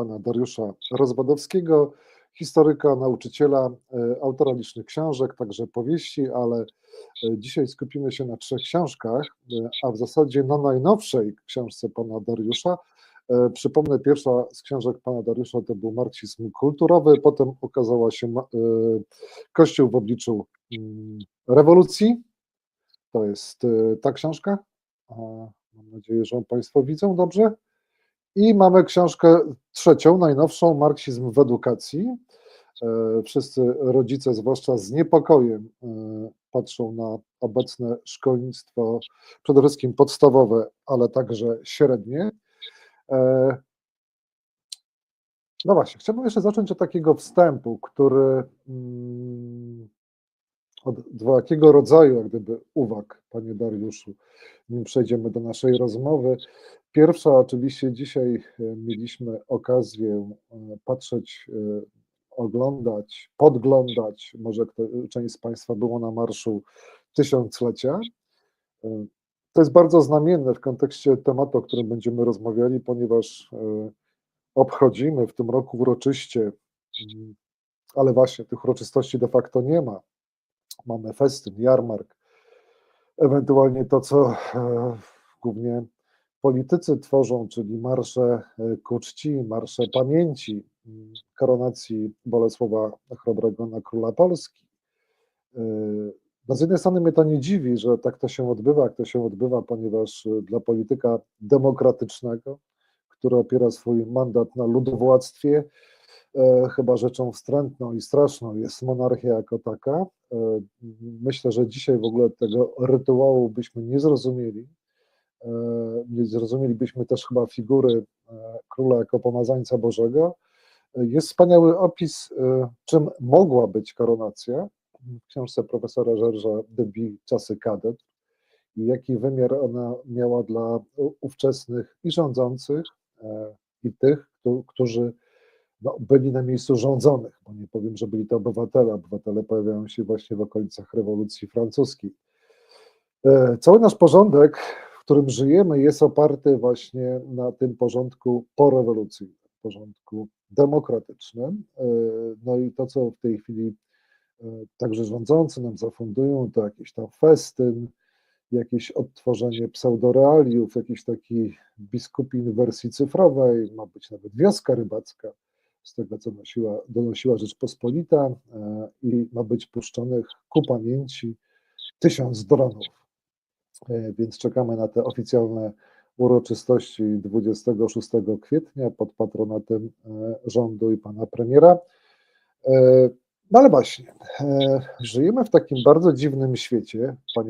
pana Dariusza Rozwadowskiego, historyka, nauczyciela, e, autora licznych książek, także powieści, ale e, dzisiaj skupimy się na trzech książkach, e, a w zasadzie na najnowszej książce pana Dariusza. Przypomnę, pierwsza z książek pana Dariusza to był marksizm kulturowy, potem ukazała się Kościół w obliczu mm, rewolucji. To jest ta książka. Mam nadzieję, że ją Państwo widzą dobrze. I mamy książkę trzecią, najnowszą, Marksizm w edukacji. E, Wszyscy rodzice, zwłaszcza z niepokojem, e, patrzą na obecne szkolnictwo, przede wszystkim podstawowe, ale także średnie. E, No właśnie, chciałbym jeszcze zacząć od takiego wstępu, który mm, od dwojakiego rodzaju, jak gdyby, uwag, panie Dariuszu, nim przejdziemy do naszej rozmowy. Pierwsza, oczywiście, dzisiaj e, mieliśmy okazję e, patrzeć, e, oglądać, podglądać, może część z Państwa było na Marszu Tysiąclecia. To jest bardzo znamienne w kontekście tematu, o którym będziemy rozmawiali, ponieważ obchodzimy w tym roku uroczyście, mm, ale właśnie tych uroczystości de facto nie ma. Mamy festyn, jarmark, ewentualnie to, co głównie politycy tworzą, czyli marsze e, ku czci, marsze pamięci mm, koronacji Bolesława Chrobrego na króla Polski. E, No z jednej strony mnie to nie dziwi, że tak to się odbywa, jak to się odbywa, ponieważ e, dla polityka demokratycznego, który opiera swój mandat na ludowładztwie, chyba rzeczą wstrętną i straszną jest monarchia jako taka. Myślę, że dzisiaj w ogóle tego rytuału byśmy nie zrozumieli. E, zrozumielibyśmy też chyba figury e, króla jako pomazańca Bożego. E, Jest wspaniały opis, czym mogła być koronacja w książce profesora Żerża Debi Czasy Kadet i jaki wymiar ona miała dla ówczesnych i rządzących, i tych, któ- którzy no, byli na miejscu rządzonych, bo nie powiem, że byli to obywatele. Obywatele pojawiają się właśnie w okolicach rewolucji francuskiej. Cały nasz porządek, którym żyjemy, jest oparty właśnie na tym porządku porewolucyjnym, porządku demokratycznym. E, No i to, co w tej chwili e, także rządzący nam zafundują, to jakiś tam festyn, jakieś odtworzenie pseudorealiów, jakiś taki biskupin wersji cyfrowej, ma być nawet wioska rybacka, z tego co nosiła, donosiła Rzeczpospolita e, i ma być puszczonych ku pamięci tysiąc dronów. E, Więc czekamy na te oficjalne uroczystości 26 kwietnia pod patronatem e, rządu i pana premiera. E, No ale właśnie, żyjemy w takim bardzo dziwnym świecie, panie